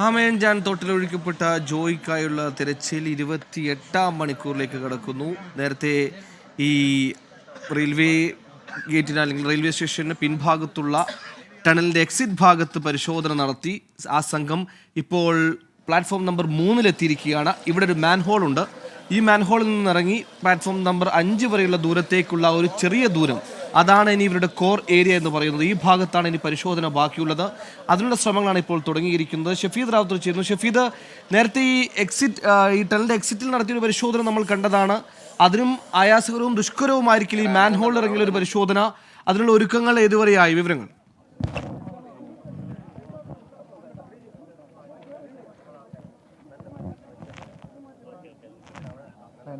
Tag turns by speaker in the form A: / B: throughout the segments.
A: ആമയൻജാൻ തോട്ടിലൊഴിക്കപ്പെട്ട ജോയിക്കായുള്ള തിരച്ചിൽ ഇരുപത്തി എട്ടാം മണിക്കൂറിലേക്ക് കടക്കുന്നു. നേരത്തെ ഈ റെയിൽവേ ഗേറ്റിന് അല്ലെങ്കിൽ റെയിൽവേ സ്റ്റേഷന് പിൻഭാഗത്തുള്ള ടണലിന്റെ എക്സിറ്റ് ഭാഗത്ത് പരിശോധന നടത്തി. ആ സംഘം ഇപ്പോൾ പ്ലാറ്റ്ഫോം നമ്പർ മൂന്നിലെത്തിയിരിക്കുകയാണ്. ഇവിടെ ഒരു മാൻഹോൾ ഉണ്ട്. ഈ മാൻഹോളിൽ നിന്നിറങ്ങി പ്ലാറ്റ്ഫോം നമ്പർ അഞ്ച് വരെയുള്ള ദൂരത്തേക്കുള്ള ഒരു ചെറിയ ദൂരം അതാണ് ഇനി ഇവരുടെ കോർ ഏരിയ എന്ന് പറയുന്നത്. ഈ ഭാഗത്താണ് ഇനി പരിശോധന ബാക്കിയുള്ളത്. അതിനുള്ള ശ്രമങ്ങളാണ് ഇപ്പോൾ തുടങ്ങിയിരിക്കുന്നത്. ഷഫീദ് റാവുത്തർ ചെയ്യുന്നു ഷഫീദ് നേരത്തെ ഈ എക്സിറ്റ് ഈ ടണലിന്റെ എക്സിറ്റിൽ നടത്തിയൊരു പരിശോധന നമ്മൾ കണ്ടതാണ്. അതിനും ആയാസകരവും ദുഷ്കരവുമായിരിക്കില്ല ഈ മാൻഹോളിൽ ഇറങ്ങിയ ഒരു പരിശോധന. അതിനുള്ള ഒരുക്കങ്ങൾ ഏതുവരെയായി? വിവരങ്ങൾ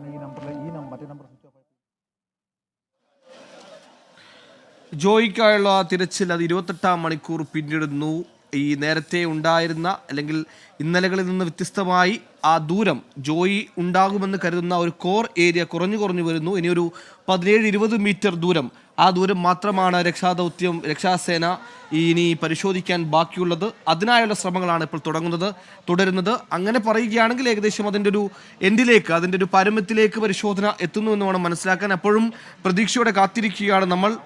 B: ഈ നമ്പറിൽ ഈ നമ്പർ മറ്റേ നമ്പർ സ്വിച്ച് ഓഫ് ആയി
A: ജോയിക്കായുള്ള തിരച്ചിൽ അത് ഇരുപത്തെട്ടാം മണിക്കൂർ പിന്നിടുന്നു. ഈ നേരത്തെ ഉണ്ടായിരുന്ന അല്ലെങ്കിൽ ഇന്നലകളിൽ നിന്ന് വ്യത്യസ്തമായി ആ ദൂരം ജോയി ഉണ്ടാകുമെന്ന് കരുതുന്ന ഒരു കോർ ഏരിയ കുറഞ്ഞു കുറഞ്ഞു വരുന്നു. ഇനിയൊരു പതിനേഴ് ഇരുപത് മീറ്റർ ദൂരം. ആ ദൂരം മാത്രമാണ് രക്ഷാദൗത്യം രക്ഷാസേന ഇനി പരിശോധിക്കാൻ ബാക്കിയുള്ളത്. അതിനായുള്ള ശ്രമങ്ങളാണ് ഇപ്പോൾ തുടങ്ങുന്നത് തുടരുന്നത്. അങ്ങനെ പറയുകയാണെങ്കിൽ ഏകദേശം അതിന്റെ ഒരു എൻഡിലേക്ക് അതിന്റെ ഒരു പരമത്തിലേക്ക് പരിശോധന എത്തുന്നു എന്ന് വേണം മനസ്സിലാക്കാൻ. അപ്പോഴും പ്രതീക്ഷയോടെ കാത്തിരിക്കുകയാണ് നമ്മൾ.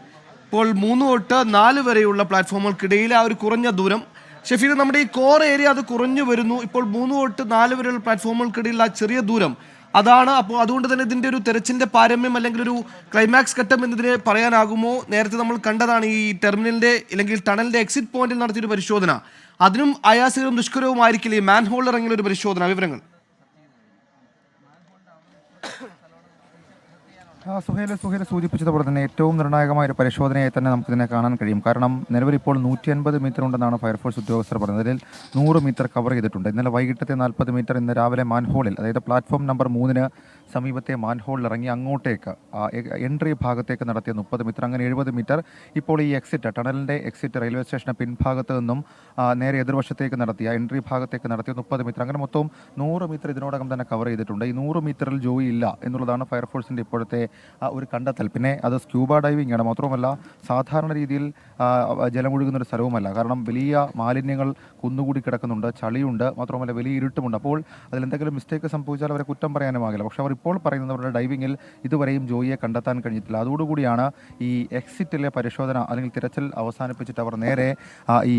A: ഇപ്പോൾ മൂന്ന് തൊട്ട് നാല് വരെയുള്ള പ്ലാറ്റ്ഫോമുകൾക്കിടയിൽ ആ ഒരു കുറഞ്ഞ ദൂരം. ഷെഫീർ നമ്മുടെ ഈ കോർ ഏരിയ അത് കുറഞ്ഞു വരുന്നു. ഇപ്പോൾ മൂന്ന് തൊട്ട് നാല് വരെയുള്ള പ്ലാറ്റ്ഫോമുകൾക്കിടയിൽ ആ ചെറിയ ദൂരം. അതാണ് അപ്പോൾ അതുകൊണ്ട് തന്നെ ഇതിന്റെ ഒരു തെരച്ചിന്റെ പാരമ്യം അല്ലെങ്കിൽ ഒരു ക്ലൈമാക്സ് ഘട്ടം എന്നതിനെ പറയാനാകുമോ? നേരത്തെ നമ്മൾ കണ്ടതാണ് ഈ ടെർമിനലിന്റെ അല്ലെങ്കിൽ ടണലിന്റെ എക്സിറ്റ് പോയിന്റിൽ നടത്തിയൊരു പരിശോധന. അതിനും ദുഷ്കരവും ദുഷ്കരവുമായിരിക്കില്ല ഈ മാൻ ഹോളിൽ ഇറങ്ങിയ ഒരു പരിശോധന? വിവരങ്ങൾ.
B: സുഹേല സുഹേല സൂചിപ്പിച്ചതുപോലെ തന്നെ ഏറ്റവും നിർണായകമായ ഒരു പരിശോധനയെ തന്നെ നമുക്കിതിനെ കാണാൻ കഴിയും. കാരണം നിലവിൽ ഇപ്പോൾ നൂറ്റി അൻപത് മീറ്റർ ഉണ്ടെന്നാണ് ഫയർഫോഴ്സ് ഉദ്യോഗസ്ഥർ പറഞ്ഞത്. അതിൽ നൂറ് മീറ്റർ കവർ ചെയ്തിട്ടുണ്ട്. ഇന്നലെ വൈകിട്ടത്തെ നാൽപ്പത് മീറ്റർ ഇന്ന് രാവിലെ മാൻഹോളിൽ അതായത് പ്ലാറ്റ്ഫോം നമ്പർ മൂന്നിന് സമീപത്തെ മാൻഹോളിൽ ഇറങ്ങി അങ്ങോട്ടേക്ക് എൻട്രി ഭാഗത്തേക്ക് നടത്തിയ മുപ്പത് മീറ്റർ അങ്ങനെ എഴുപത് മീറ്റർ ഇപ്പോൾ ഈ എക്സിറ്റ് ടണലിന്റെ എക്സിറ്റ് റെയിൽവേ സ്റ്റേഷന് പിൻഭാഗത്ത് നിന്നും നേരെ എതിർവശത്തേക്ക് നടത്തിയ എൻട്രി ഭാഗത്തേക്ക് നടത്തിയ മുപ്പത് മീറ്റർ. അങ്ങനെ മൊത്തം നൂറ് മീറ്റർ ഇതിനോടകം തന്നെ കവർ ചെയ്തിട്ടുണ്ട്. ഈ നൂറ് മീറ്ററിൽ ജോലി ഇല്ല എന്നുള്ളതാണ് ഫയർഫോഴ്സിന്റെ ഇപ്പോഴത്തെ ഒരു കണ്ടെത്തൽ. പിന്നെ അത് സ്ക്യൂബ ഡൈവിംഗ് ആണ്. മാത്രമല്ല സാധാരണ രീതിയിൽ ജലമൊഴുകുന്ന ഒരു സ്ഥലവുമല്ല. കാരണം വലിയ മാലിന്യങ്ങൾ കുന്നുകൂടി കിടക്കുന്നുണ്ട് ചളിയുണ്ട് മാത്രമല്ല വലിയ ഇരുട്ടുമുണ്ട്. അപ്പോൾ അതിലെന്തെങ്കിലും മിസ്റ്റേക്ക് സംഭവിച്ചാൽ അവരെ കുറ്റം പറയാനുമാകില്ല പക്ഷേ അവർ ഇപ്പോൾ പറയുന്നത് അവരുടെ ഡൈവിങ്ങിൽ ഇതുവരെയും ജോയിയെ കണ്ടെത്താൻ കഴിഞ്ഞിട്ടില്ല. അതോടുകൂടിയാണ് ഈ എക്സിറ്റിലെ പരിശോധന അല്ലെങ്കിൽ തിരച്ചിൽ അവസാനിപ്പിച്ചിട്ട് അവർ നേരെ ഈ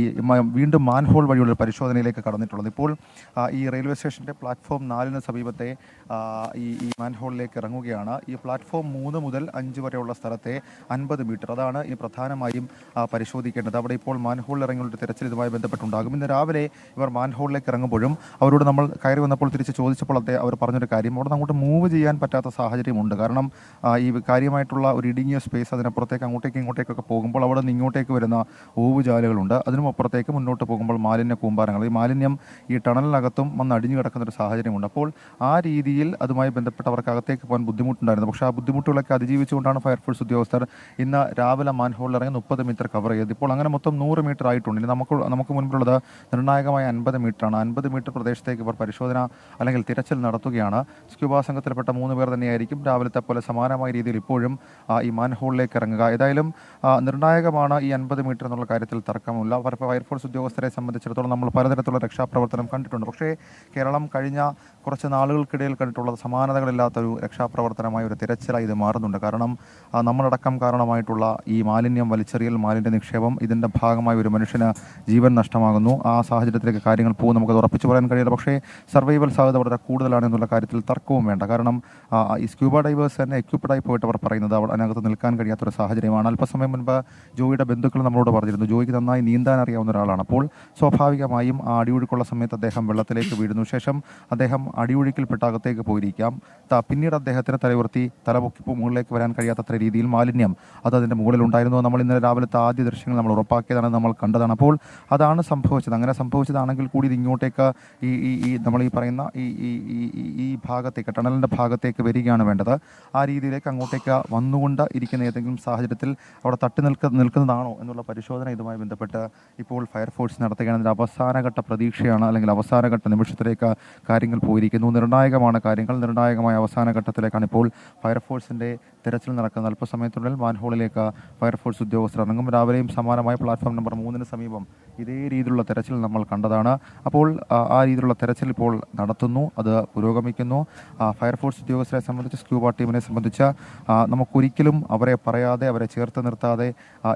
B: വീണ്ടും മാൻഹോൾ വഴിയുള്ള പരിശോധനയിലേക്ക് കടന്നിട്ടുള്ളത്. ഇപ്പോൾ ഈ റെയിൽവേ സ്റ്റേഷന്റെ പ്ലാറ്റ്ഫോം നാലിന് സമീപത്തെ ഈ ഈ മാൻഹോളിലേക്ക് ഇറങ്ങുകയാണ്. ഈ പ്ലാറ്റ്ഫോം മൂന്ന് മുതൽ അഞ്ച് വരെയുള്ള സ്ഥലത്തെ അൻപത് മീറ്റർ. അതാണ് ഈ പ്രധാനമായും പരിശോധിക്കേണ്ടത്. അവിടെ ഇപ്പോൾ മാൻഹോളിൽ ഇറങ്ങിയുള്ള തിരച്ചിൽ ഇതുമായി ബന്ധപ്പെട്ടുണ്ടാകും. ഇന്ന് രാവിലെ ഇവർ മാൻഹോളിലേക്ക് ഇറങ്ങുമ്പോഴും അവരോട് നമ്മൾ കയറി വന്നപ്പോൾ തിരിച്ച് ചോദിച്ചപ്പോൾ അവർ പറഞ്ഞൊരു കാര്യം. അവിടെ അങ്ങോട്ട് മൂവ് ചെയ്യാൻ പറ്റാത്ത സാഹചര്യമുണ്ട്. കാരണം ഈ കാര്യമായിട്ടുള്ള ഒരു ഇടുങ്ങിയ സ്പേസ് അതിനപ്പുറത്തേക്ക് അങ്ങോട്ടേക്ക് ഇങ്ങോട്ടേക്കൊക്കെ പോകുമ്പോൾ അവിടെ നിന്ന് ഇങ്ങോട്ടേക്ക് വരുന്ന ഓവുചാലുകളുണ്ട് അതിനും അപ്പുറത്തേക്ക് മുന്നോട്ട് പോകുമ്പോൾ മാലിന്യ കൂമ്പാരങ്ങൾ. ഈ മാലിന്യം ഈ ടണലിനകത്തും വന്ന് അടിഞ്ഞു കിടക്കുന്ന ഒരു സാഹചര്യമുണ്ട്. അപ്പോൾ ആ രീതിയിൽ അതുമായി ബന്ധപ്പെട്ടവർക്ക് അകത്തേക്ക് പോകാൻ ബുദ്ധിമുട്ടുണ്ടായിരുന്നു. പക്ഷേ ആ ബുദ്ധിമുട്ടുകളൊക്കെ അതിജീവിച്ചുകൊണ്ടാണ് ഫയർഫോഴ്സ് ഉദ്യോഗസ്ഥർ ഇന്ന് രാവിലെ മാൻഹോളിൽ ഇറങ്ങി മുപ്പത് മീറ്റർ കവർ ചെയ്ത്. ഇപ്പോൾ അങ്ങനെ മൊത്തം നൂറ് മീറ്റർ ആയിട്ടുണ്ട്. ഇനി നമുക്ക് നമുക്ക് മുൻപിലുള്ളത് നിർണായകമായ അൻപത് മീറ്ററാണ്. അൻപത് മീറ്റർ പ്രദേശത്തേക്ക് ഇവർ പരിശോധന അല്ലെങ്കിൽ തിരച്ചിൽ നടത്തുകയാണ്. സ്ക്യൂബ സംഘത്തിൽപ്പെട്ട മൂന്ന് പേർ തന്നെയായിരിക്കും രാവിലത്തെ പോലെ സമാനമായ രീതിയിൽ ഇപ്പോഴും ഈ മാൻഹോളിലേക്ക് ഇറങ്ങുക. ഏതായാലും നിർണായകമാണ് ഈ അൻപത് മീറ്റർ എന്നുള്ള കാര്യത്തിൽ തർക്കമില്ല ഫയർ- ഫയർഫോഴ്സ് ഉദ്യോഗസ്ഥരെ സംബന്ധിച്ചിടത്തോളം നമ്മൾ പലതരത്തിലുള്ള രക്ഷാപ്രവർത്തനം കണ്ടിട്ടുണ്ട്. പക്ഷേ കേരളം കഴിഞ്ഞ കുറച്ച് നാളുകൾക്കിടയിൽ കണ്ടിട്ടുള്ള സമാനതകളില്ലാത്തൊരു രക്ഷാപ്രവർത്തനമായ ഒരു തിരച്ചിലായി ഇത് മാറുന്നുണ്ട്. കാരണം നമ്മളടക്കം കാരണമായിട്ടുള്ള ഈ മാലിന്യം വലിച്ചെറിയൽ മാലിന്യ നിക്ഷേപം ഇതിന്റെ ഭാഗമായി ഒരു മനുഷ്യന് ജീവൻ നഷ്ടമാകുന്നു. ആ സാഹചര്യത്തിലേക്ക് കാര്യങ്ങൾ പോകും നമുക്കത് ഉറപ്പിച്ചു പറയാൻ കഴിയില്ല. പക്ഷേ സർവൈവൽ സാധ്യത വളരെ കൂടുതലാണ് എന്നുള്ള കാര്യത്തിൽ തർക്കവും വേണ്ട. കാരണം ആ, ഈ സ്ക്യൂബ ഡൈവേഴ്സ് തന്നെ എക്യുപ്ഡായി പോയിട്ട് അവർ പറയുന്നത് അവർ അതിനകത്ത് നിൽക്കാൻ കഴിയാത്തൊരു സാഹചര്യമാണ്. അല്പസമയം മുൻപ് ജോയിയുടെ ബന്ധുക്കൾ നമ്മളോട് പറഞ്ഞിരുന്നു ജോയിക്ക് നന്നായി നീന്താൻ അറിയാവുന്ന ഒരാളാണ്. അപ്പോൾ സ്വാഭാവികമായും ആ അടിയൊഴുക്കുള്ള സമയത്ത് അദ്ദേഹം വെള്ളത്തിലേക്ക് വീഴുന്നു. ശേഷം അദ്ദേഹം അടിയൊഴുക്കിൽപ്പെട്ട അകത്തേക്ക് പോയിരിക്കാം. പിന്നീട് അദ്ദേഹത്തിന് തലയുർത്തി തലപൊക്കി പോ- മുകളിലേക്ക് വരാൻ കഴിയാത്തത്ര രീതിയിൽ മാലിന്യം അത് അതിന്റെ മുകളിലുണ്ടായിരുന്നു. നമ്മൾ ഇന്നലെ രാവിലത്തെ ആദ്യ ദൃശ്യങ്ങൾ നമ്മൾ ഉറപ്പാക്കിയതാണ് നമ്മൾ കണ്ടതാണ്. അപ്പോൾ അതാണ് സംഭവിച്ചത്. അങ്ങനെ സംഭവിച്ചതാണെങ്കിൽ കൂടി ഇത് ഇങ്ങോട്ടേക്ക് ഈ ഈ നമ്മൾ ഈ പറയുന്ന ഈ- ഈ- ഈ ഭാഗത്തേക്ക് ടണലിന്റെ ഭാഗത്തേക്ക് വരികയാണ് വേണ്ടത്. ആ രീതിയിലേക്ക് അങ്ങോട്ടേക്ക് വന്നുകൊണ്ട് ഇരിക്കുന്ന ഏതെങ്കിലും സാഹചര്യത്തിൽ അവിടെ തട്ടി നിൽക്ക നിൽക്കുന്നതാണോ എന്നുള്ള പരിശോധന ഇതുമായി ബന്ധപ്പെട്ട് ഇപ്പോൾ ഫയർഫോഴ്സ് നടത്തുകയാണ്. അതിന്റെ അവസാനഘട്ട പ്രതീക്ഷയാണ് അല്ലെങ്കിൽ അവസാനഘട്ട നിമിഷത്തിലേക്ക് കാര്യങ്ങൾ പോയിരിക്കുന്നു. നിർണായകമാണ് കാര്യങ്ങൾ. നിർണായകമായ അവസാന ഘട്ടത്തിലേക്കാണ് ഇപ്പോൾ ഫയർഫോഴ്സിന്റെ തിരച്ചിൽ നടക്കുന്നത്. അല്പസമയത്തിനുള്ളിൽ മാൻഹോളിലേക്ക് ഫയർഫോഴ്സ് ഉദ്യോഗസ്ഥർ ഇറങ്ങും. രാവിലെയും സമാനമായ പ്ലാറ്റ്ഫോം നമ്പർ മൂന്നിന് സമീപം ഇതേ രീതിയിലുള്ള തെരച്ചിൽ നമ്മൾ കണ്ടതാണ്. അപ്പോൾ ആ, രീതിയിലുള്ള തെരച്ചിൽ ഇപ്പോൾ നടത്തുന്നു. അത് പുരോഗമിക്കുന്നു. ഫയർഫോഴ്സ് ഉദ്യോഗസ്ഥരെ സംബന്ധിച്ച് സ്ക്യൂബ ടീമിനെ സംബന്ധിച്ച് നമുക്കൊരിക്കലും അവരെ പറയാതെ അവരെ ചേർത്ത് നിർത്താതെ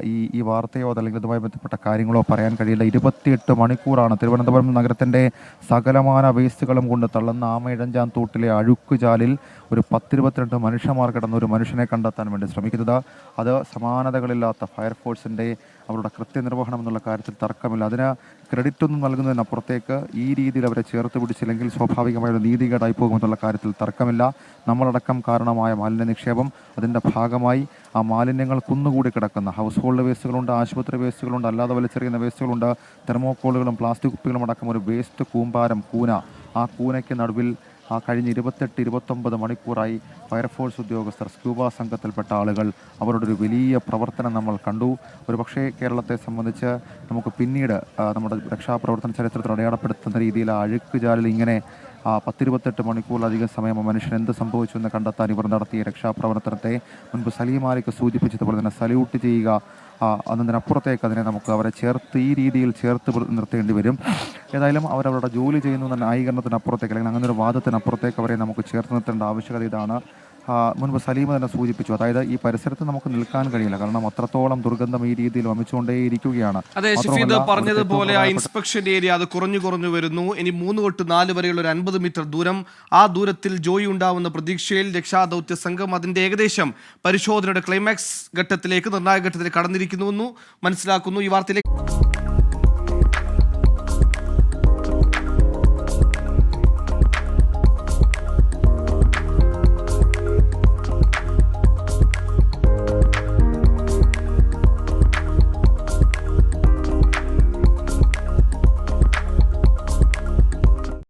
B: ഈ ഈ വാർത്തയോ അതല്ലെങ്കിൽ ഇതുമായി ബന്ധപ്പെട്ട കാര്യങ്ങളോ പറയാൻ കഴിയില്ല. ഇരുപത്തിയെട്ട് മണിക്കൂറാണ് തിരുവനന്തപുരം നഗരത്തിന്റെ സകലമാന വേസ്റ്റുകളും കൊണ്ട് തള്ളുന്ന ആമയിഴഞ്ചാൻ തോട്ടിലെ അഴുക്കുചാലിൽ ഒരു പത്തിരുപത്തിരണ്ട് മനുഷ്യന്മാർ കിടന്ന ഒരു മനുഷ്യനെ കണ്ടെത്താൻ വേണ്ടി ശ്രമിക്കുന്നത്. അത് സമാനതകളില്ലാത്ത ഫയർഫോഴ്സിന്റെ അവരുടെ കൃത്യനിർവഹണം എന്നുള്ള കാര്യത്തിൽ തർക്കമില്ല. അതിന് ക്രെഡിറ്റ് ഒന്നും നൽകുന്നതിനപ്പുറത്തേക്ക് ഈ രീതിയിൽ അവരെ ചേർത്ത് പിടിച്ചില്ലെങ്കിൽ സ്വാഭാവികമായ ഒരു നീതികേടായി പോകുമെന്നുള്ള കാര്യത്തിൽ തർക്കമില്ല. നമ്മളടക്കം കാരണമായ മാലിന്യ നിക്ഷേപം അതിന്റെ ഭാഗമായി ആ മാലിന്യങ്ങൾ കുന്നുകൂടി കിടക്കുന്ന ഹൗസ് ഹോൾഡ് വേസ്റ്റുകളുണ്ട് ആശുപത്രി വേസ്റ്റുകളുണ്ട് അല്ലാതെ വലിച്ചെറിയുന്ന വേസ്റ്റുകളുണ്ട് തെർമോക്കോളുകളും പ്ലാസ്റ്റിക് കുപ്പികളും അടക്കം ഒരു വേസ്റ്റ് കൂമ്പാരം കൂന. ആ കൂനയ്ക്ക് നടുവിൽ ആ കഴിഞ്ഞ ഇരുപത്തെട്ട് ഇരുപത്തൊമ്പത് മണിക്കൂറായി ഫയർഫോഴ്സ് ഉദ്യോഗസ്ഥർ സ്ക്യൂബ സംഘത്തിൽപ്പെട്ട ആളുകൾ അവരുടെ ഒരു വലിയ പ്രവർത്തനം നമ്മൾ കണ്ടു. ഒരു പക്ഷേ കേരളത്തെ സംബന്ധിച്ച് നമുക്ക് പിന്നീട് നമ്മുടെ രക്ഷാപ്രവർത്തന ചരിത്രത്തിൽ അടയാളപ്പെടുത്തുന്ന രീതിയിൽ ആ അഴുക്കുചാലിൽ ഇങ്ങനെ ആ പത്തിരുപത്തെട്ട് മണിക്കൂറിലധികം സമയം മനുഷ്യൻ എന്ത് സംഭവിച്ചു എന്ന് കണ്ടെത്താൻ ഇവർ നടത്തിയ രക്ഷാപ്രവർത്തനത്തെ മുൻപ് സലീമാലിക്ക് സൂചിപ്പിച്ചതുപോലെ തന്നെ സല്യൂട്ട് ചെയ്യുക ആ, എന്നതിനപ്പുറത്തേക്ക് അതിനെ നമുക്ക് അവരെ ചേർത്ത് ഈ രീതിയിൽ ചേർത്ത് നിർത്തേണ്ടി വരും. ഏതായാലും അവരവരുടെ ജോലി ചെയ്യുന്നു എന്ന ന്യായീകരണത്തിനപ്പുറത്തേക്ക് അല്ലെങ്കിൽ അങ്ങനെ ഒരു വാദത്തിനപ്പുറത്തേക്ക് അവരെ നമുക്ക് ചേർത്ത് നിർത്തേണ്ട ആവശ്യകത ഇതാണ്. മുൻപ് സലീമ തന്നെ സൂചിപ്പിച്ചു. അതായത് ഈ പരിസരത്ത് നമുക്ക് നിൽക്കാൻ കഴിയില്ല. കാരണം അത്രത്തോളം ദുർഗന്ധം ഈ രീതിയിൽ വമിച്ചുകൊണ്ടേയിരിക്കുകയാണ്.
A: അതെ ഷഫീദ് പറഞ്ഞതുപോലെ ആ ഇൻസ്പെക്ഷൻ ഏരിയ അത് കുറഞ്ഞു കുറഞ്ഞു വരുന്നു. ഇനി മൂന്ന് തൊട്ട് നാല് വരെയുള്ള ഒരു അൻപത് മീറ്റർ ദൂരം ആ ദൂരത്തിൽ ജോയി ഉണ്ടാവുന്ന പ്രതീക്ഷയിൽ രക്ഷാദൗത്യ സംഘം അതിന്റെ ഏകദേശം പരിശോധനയുടെ ക്ലൈമാക്സ് ഘട്ടത്തിലേക്ക് നിർണായക ഘട്ടത്തിലേക്ക് കടന്നിരിക്കുന്നുവെന്നു മനസ്സിലാക്കുന്നു. ഈ വാർത്തയിലേക്ക്